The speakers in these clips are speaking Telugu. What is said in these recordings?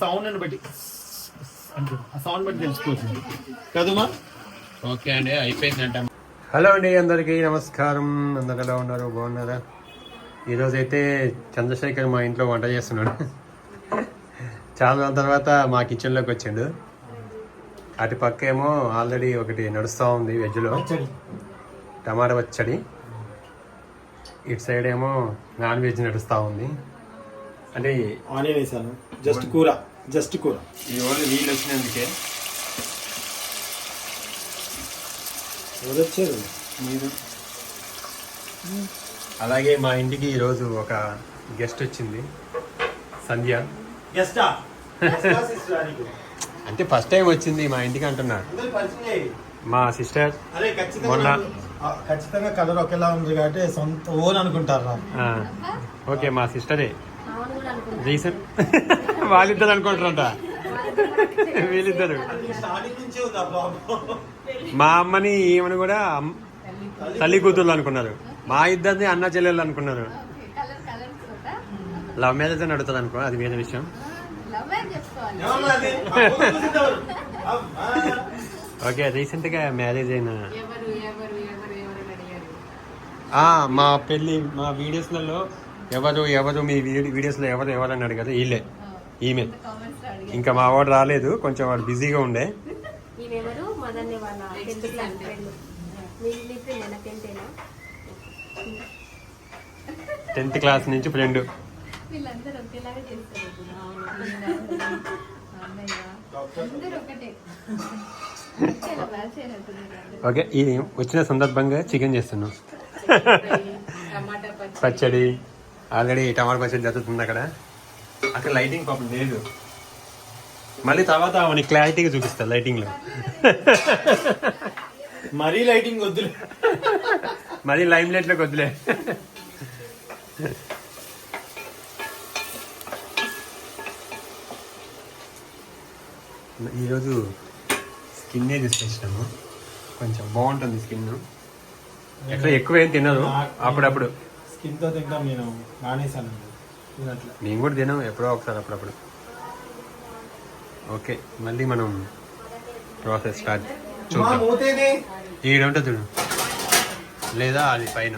సౌండ్ బట్టి. ఆ సౌండ్ బట్టి తెలిసిపోతుంది. కదమ్మా? ఓకే అండి అయిపోయిందంట. హలో అండి అందరికీ నమస్కారం. అందరు ఎలా ఉన్నారు? బాగున్నారా? ఈరోజు అయితే చంద్రశేఖర్ మా ఇంట్లో వంట చేస్తున్నాడు. చాలా రోజుల తర్వాత మా కిచెన్లోకి వచ్చిండు. అటు పక్క ఏమో ఆల్రెడీ ఒకటి నడుస్తూ ఉంది వెజ్లో టమాటా పచ్చడి. ఇటు సైడ్ ఏమో నాన్ వెజ్ నడుస్తూ ఉంది. అంటే ఆనియన్ వేసాను జస్ట్ కూర జస్ట్ కూర. ఈ ఓన్లీ నీళ్ళు వచ్చినందుకే. ఎవరు వచ్చారు? మీరు? అలాగే మా ఇంటికి ఈరోజు ఒక గెస్ట్ వచ్చింది సంధ్య. గెస్టా? అంటే ఫస్ట్ టైం వచ్చింది మా ఇంటికి అంటున్నా మా సిస్టర్. అరే మొన్న- ఖచ్చితంగా కలర్ ఒకేలా ఉంది కాబట్టి సొంత ఓన్ అనుకుంటారు రా. ఓకే మా సిస్టరే. రీసెంట్ వాళ్ళిద్దరు అనుకుంటారంట వీళ్ళిద్దరు. మా అమ్మని ఈమెను కూడా తల్లి కూతుర్లు అనుకున్నారు. మా ఇద్దరిని అన్న చెల్లెళ్ళు అనుకున్నారు. లవ్ మ్యారేజ్ అని అడుగుతుంది అనుకో అది వేరే విషయం. ఓకే రీసెంట్గా మ్యారేజ్ అయిన మా పెళ్ళి మా వీడియోస్లలో ఎవరు ఎవరు మీ వీడి- వీడియోస్లో ఎవరు ఎవరు అని అడిగారు వీళ్ళే ఈమె. ఇంకా మా వాడు రాలేదు కొంచెం వాడు బిజీగా ఉండే. ఈమెవరు? మదన్ని వాళ్ళ టెన్త్ క్లాస్ నుంచి ఫ్రెండ్. ఓకే ఈ వచ్చిన సందర్భంగా చికెన్ చేస్తున్నాం. పచ్చడి. ఆల్రెడీ టమాటా పచ్చడి జరుగుతుంది అక్కడ. అక్కడ లైటింగ్ పాపం లేదు. మళ్ళీ తర్వాత అవన్నీ క్లారిటీగా చూపిస్తా లైటింగ్లో మరీ లైటింగ్ వద్దు మళ్ళీ లైమ్ లైట్లోకి వద్దులే. ఈరోజు స్కిన్నే తీసుకొచ్చినాము. కొంచెం బాగుంటుంది స్కిన్ ఎట్లా ఎక్కువ ఏం తినదు అప్పుడప్పుడు. స్కిన్తో తింటాం నేను. మానేశాను. తినట్లే. నేను కూడా తినం ఎప్పుడో ఒకసారి అప్పుడప్పుడు. ఓకే మళ్ళీ మనం ప్రాసెస్ స్టార్ట్ మా చూద్దాం. మూతేది? ఈడంటే చూడు. లేదా అది పైన.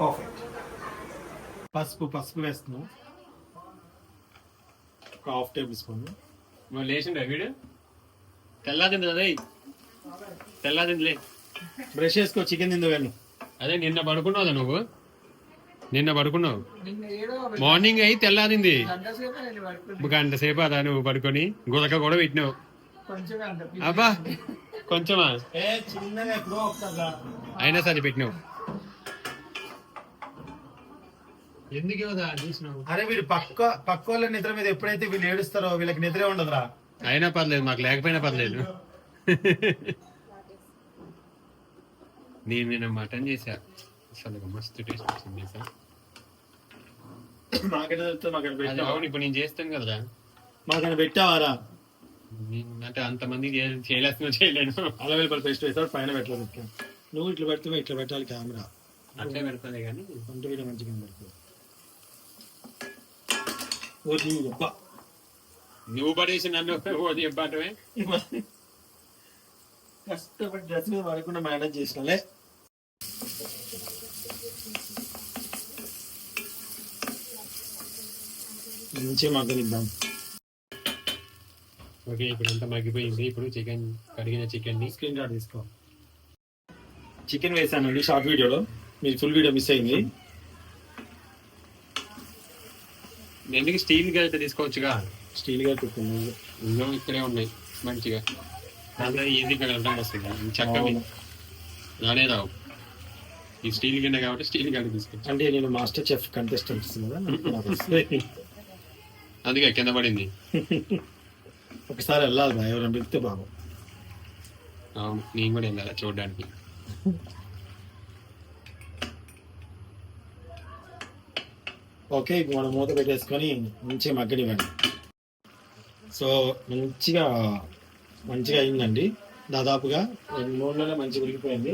పర్ఫెక్ట్ పసుపు పసుపు వేస్తున్నాం. ఒక హాఫ్ టేబుల్ స్పూన్. మరి లేచిండే వీడు? తెల్లాదింది అదే తెల్లాదిందిలే బ్రష్ చేసుకో చికెన్ తిందు కానీ. అదే నిన్న పడుకున్నావు నువ్వు? నిన్న పడుకున్నావు? మార్నింగ్ అయి తెల్లాదింది గంట సేపు అదా నువ్వు పడుకొని? గురక కూడా పెట్టినావు. అబ్బా కొంచెమా? అయినా సరే పెట్టినావు. ఎందుకు అరే వీడు పక్క పక్క వాళ్ళ నిద్ర మీద ఎప్పుడైతే వీళ్ళు ఏడుస్తారో వీళ్ళకి నిద్రే ఉండదురా. అయినా పర్లేదు మాకు లేకపోయినా పర్లేదు. నేను నిన్న మటన్ చేశా. అసలు మస్తు టేస్ట్ వచ్చింది సార్ మాకైనా తెలుస్తుంది? మాకైనా అది పెట్టావా? అవును ఇప్పుడు నేను చేస్తాను కదా మాకైనా పెట్టావారా? నేను అంటే అంతమంది చేయలేస్తున్నా చేయలేను. అలా వెళ్ళి వేసాడు పైన పెట్టలేదు. నువ్వు ఇట్లా పెడితే ఇట్లా పెట్టాలి కెమెరా. అట్లే పెడతానే కానీ. వీడియో మంచిగా పెడుతుంది ఓ. నువ్వు పడేసి నన్ను ఓ చెప్పటమే కష్టపడి డ్రెస్ మీద పడకుండా మేనేజ్ చేసినాలే. మంచిగా మగ్గనిద్దాం. ఓకే ఇప్పుడు అంతా మగ్గిపోయింది. ఇప్పుడు చికెన్ కడిగిన చికెన్ని స్క్రీన్ షాట్ తీసుకో. చికెన్ వేసానండి షార్ట్ వీడియోలో. మీరు ఫుల్ వీడియో మిస్ అయింది. ఎందుకు స్టీల్ గరిట తీసుకోవచ్చుగా. స్టీల్గా ఇందులో ఇక్కడే ఉన్నాయి మంచిగా. ఈజీగా కలపడం వస్తుంది చక్కగా. రానే రావు. ఈ స్టీల్ గిన్నె కాబట్టి స్టీల్ గరిట తీసుకోవచ్చు అంటే నేను మాస్టర్ చెఫ్ కంటెస్టెంట్. అందుకే కింద పడింది. ఒకసారి వెళ్ళాలి బా ఎవరైనా పిలిస్తే బాబు. అవును నేను కూడా వెళ్ళాలి చూడడానికి? ఓకే ఇప్పుడు మనం మూత పెట్టేసుకొని మంచిగా మగ్గనివ్వండి. సో మంచిగా మంచిగా అయిందండి. దాదాపుగా రెండు నూనెలోనే మంచిగా ఉడికిపోయింది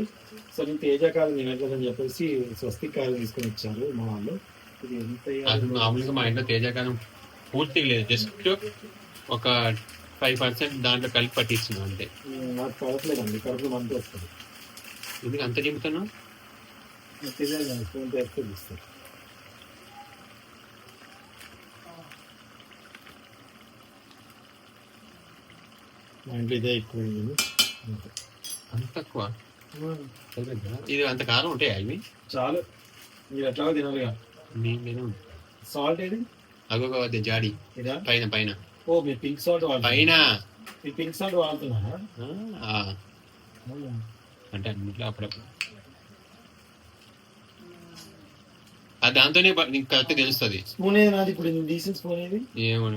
సో నేను తేజకాలం తినట్లేదని చెప్పేసి స్వస్తిక్ కాయలు తీసుకొని ఇచ్చారు మా వాళ్ళు. ఇది ఎంత మామూలుగా మా ఇంట్లో తేజకాలం పూర్తిగా లేదు. జస్ట్ ఒక ఫైవ్ పర్సెంట్ దాంట్లో కలిపి పట్టిస్తున్నాం అంతే. ఉమ్, నాకు పడట్లేదండి. కడుపులో మంట వస్తుంది. ఎందుకు అంత చెబుతాను తెలియదు ఫోన్ చేస్తే మా ఇదే ఎక్కువ. అంతే. తక్కువ? ఇది అంత కారం ఉంటాయా ఇవి? చాలు. మీరు ఎట్లా నేను నేను సాల్ట్ ఏది? అగోగో అది జాడి. ఇదా? పైన పైన. ఓ పింక్ సాల్ట్ పైన. మీరు పింక్ సాల్ట్ వాడుతున్నారా? అంటే అన్నిట్లో అప్పుడప్పుడు. దాంతోనే నీకు కరెక్ట్ తెలుస్తుంది. స్పూన్ ఏది నాది? ఇప్పుడు తీసిన స్పూన్ ఏది? ఏమో.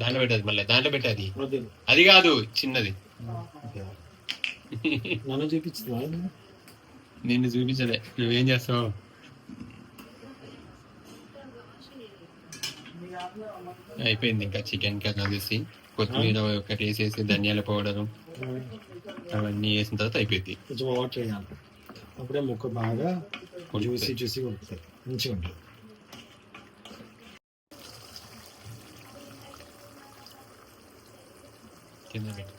దాంట్లో పెట్టదు మళ్ళీ దాంట్లో పెట్టది. అది కాదు చిన్నది. నన్ను చూపించుతున్నా నిన్ను చూపించలే. నువ్వేం చేస్తావు? అయిపోయింది ఇంకా చికెన్ కర్రీ వేసి కొత్తిమీర ఒకటి వేసేసి ధనియాల పౌడర్ అవన్నీ వేసిన తర్వాత అయిపోయింది. కొంచెం వాటర్ వేయాలి అప్పుడే ముక్క బాగా జ్యూసీ ఉడుకుతాయి. జ్యూసీ ఉడుకుతాయి. మంచిగా ఉంటుంది కింద పెట్టు.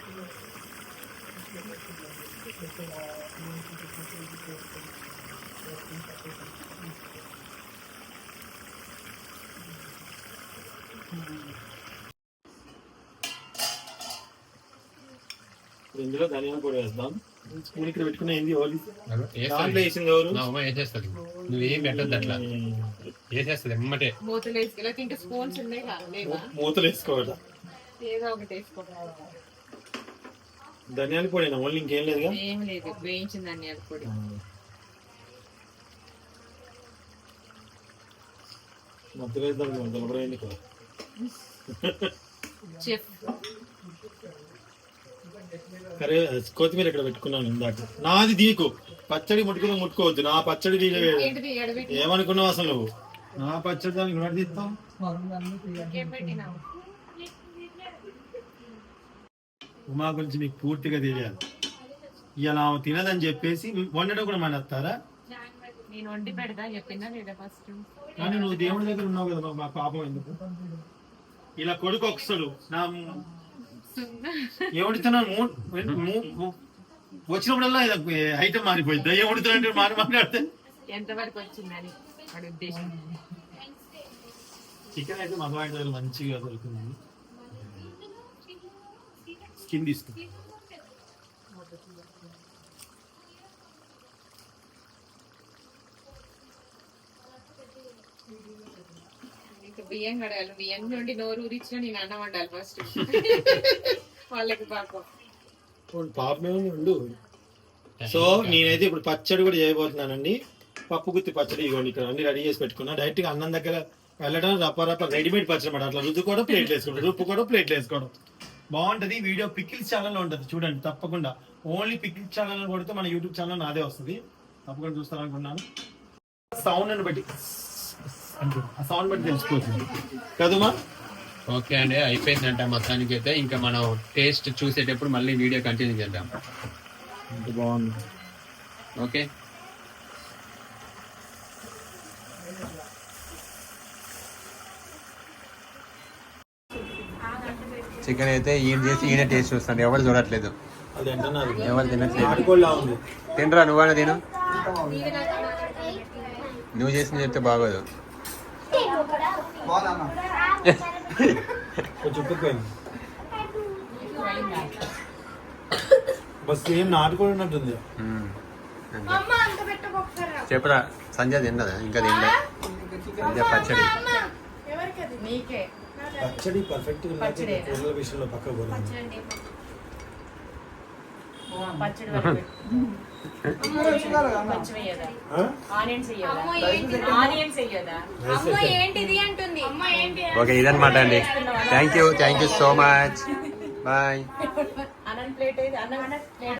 ఇప్పుడు ఇందులో ధనియాల పొడి వేస్తాం స్పూన్ ఇక్కడ పెట్టుకున్న ఏంది? ఓలి. దాంట్లో వేసింది ఎవరు? నా అమ్మ వేసేస్తుంది. నువ్వేం పెట్టద్దు అట్లా. వేసేస్తుంది ఎమ్మటే. మూతలు ఇంకా స్పూన్స్ ఉన్నాయి మూతలు వేసుకోవట ఏదో ఒకటి వేసుకో ధనియాల పొడి ఓన్లీ ఇంకేం లేదుగా? ఏం లేదు వేయించిన ధనియాల పొడి. మొత్తం వేద్దాం దొలబరైంది కదా చెఫ్. కరే కొత్తిమీర ఇక్కడ పెట్టుకున్నాను ఇందాక. నాది దీకు పచ్చడి ముట్టుకుని ముట్టుకోవద్దు. నా పచ్చడి ఏమనుకున్నావు అసలు నువ్వు? నా పచ్చడి దానికి తీస్తాం ఏం పెట్టినావు ఉమా గురించి మీకు పూర్తిగా తెలియాలి. ఇలా ఆమె తినదని చెప్పేసి వండడం కూడా మానేస్తారా? నేను వండి పెడతా చెప్పిందా లేదా ఫస్ట్ కానీ నువ్వు దేవుడి దగ్గర ఉన్నావు కదా మా- పాపం ఎందుకు? ఇలా కొడుకు ఒకసాడు నా ఏముడుతున్నాను వచ్చినప్పుడల్లా ఐటమ్ మారిపోయింది? ఏముడుతున్నా మారి మాట్లాడితే? ఎంతవరకు వచ్చిందని వాడి ఉద్దేశం చికెన్ అయితే మగవాడి దగ్గర మంచిగా దొరుకుతుంది తీసుకుంది ఇంకా బియ్యం కడగాలి. బియ్యం నుండి నోరు ఊరిచ్చినా నేను అన్నం వండాలి ఫస్ట్ వాళ్ళకి పాపం. పాపమే ఉండు. సో నేనైతే ఇప్పుడు పచ్చడి కూడా చేయబోతున్నానండి. పప్పు గుత్తి పచ్చడి ఇవ్వండి ఇక్కడ అన్ని రెడీ చేసి పెట్టుకున్నా. డైరెక్ట్గా అన్నం దగ్గర వెళ్ళడం రప్ప రప్ప రెడీమేడ్ పచ్చడి అట్లా రుద్దుకోవడం ప్లేట్లు వేసుకోవడం రుప్పుకోవడం ప్లేట్లు వేసుకోవడం. బాగుంటది. వీడియో పికిల్స్ ఛానల్లో ఉంటది. చూడండి తప్పకుండా. ఓన్లీ పికిల్స్ ఛానల్ కొడితే మన యూట్యూబ్ ఛానల్ నాదే వస్తుంది. తప్పకుండా చూస్తారనుకున్నాను సౌండ్ అని బట్టి. ఆ సౌండ్ బట్టి తెలిసిపోతుంది. కదమ్మా? ఓకే అండి అయిపోయిందంట మొత్తానికి అయితే ఇంకా మనం టేస్ట్ చూసేటప్పుడు మళ్ళీ వీడియో కంటిన్యూ చేద్దాం. బాగుంది. ఓకే. చికెన్ అయితే ఈయన చేసి ఈయన టేస్ట్ చూస్తాను ఎవరు చూడట్లేదు. ఎవరు తినట్లేదు. తినరా? నువ్వన్నా తిను. నువ్వు చేసింది చెప్తే బాగోదు. చెప్పురా? సంజయ్ తిన్నదా? ఇంకా తినలే. సంజయ్ పచ్చడి. నీకే. పచ్చడి పర్ఫెక్ట్? కూరల విషయంలో పక్క పోలేదు పచ్చడి ఓకే ఇదన్నమాట అండి. Thank you thank you so much bye అన్నం ప్లేట్ అన్నం